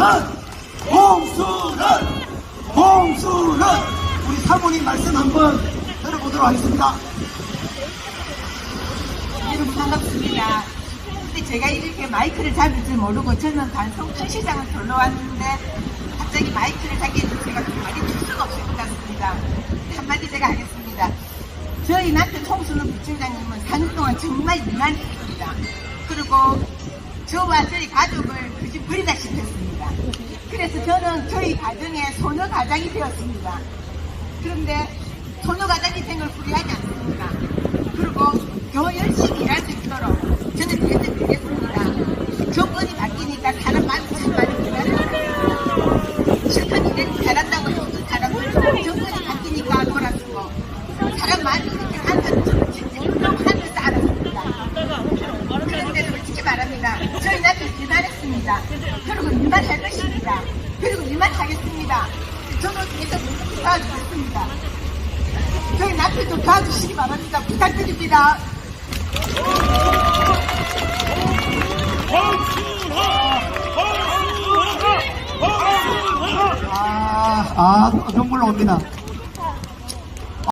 홍수는 홍수는 홍수는 우리 사모님 말씀 한번 들어보도록 하겠습니다. 여러분 반갑습니다. 근데 제가 이렇게 마이크를 잡을 줄 모르고 저는 단성 시장을 돌러 왔는데 갑자기 마이크를 잡게 해서 제가 그 말이 들 수가 없을 것 같습니다. 한마디 제가 하겠습니다. 저희 남편 홍수는 부총장님은 4년 동안 정말 이만했습니다. 그리고 저와 저희 가족을 그지 버리다시피 했습니다. 그래서 저는 저희 가정의 소녀 가장이 되었습니다. 그런데 소녀 가장이 된 걸 후회하지 않습니다. 그리고 더 열심히 일할 수 있도록 저는 뒤에서 드리겠습니다. 조건이 바뀌니까 사람 많이 참 많이 기다려요. 실컷 일을 잘한다고 해서 사람을 조건이 바뀌니까 돌아서고 사람 많이 이렇게 앉아서 진짜 하면서 알았습니다. 그런데 솔직히 말합니다. 저희 남편 대단했습니다. 그리고 일만 할 것입니다. 그리고 일만 하겠습니다. 저도 계속 도와주겠습니다. 저희 남편도 도와주시기 바랍니다. 부탁드립니다. 아, 아, 눈물 옵니다.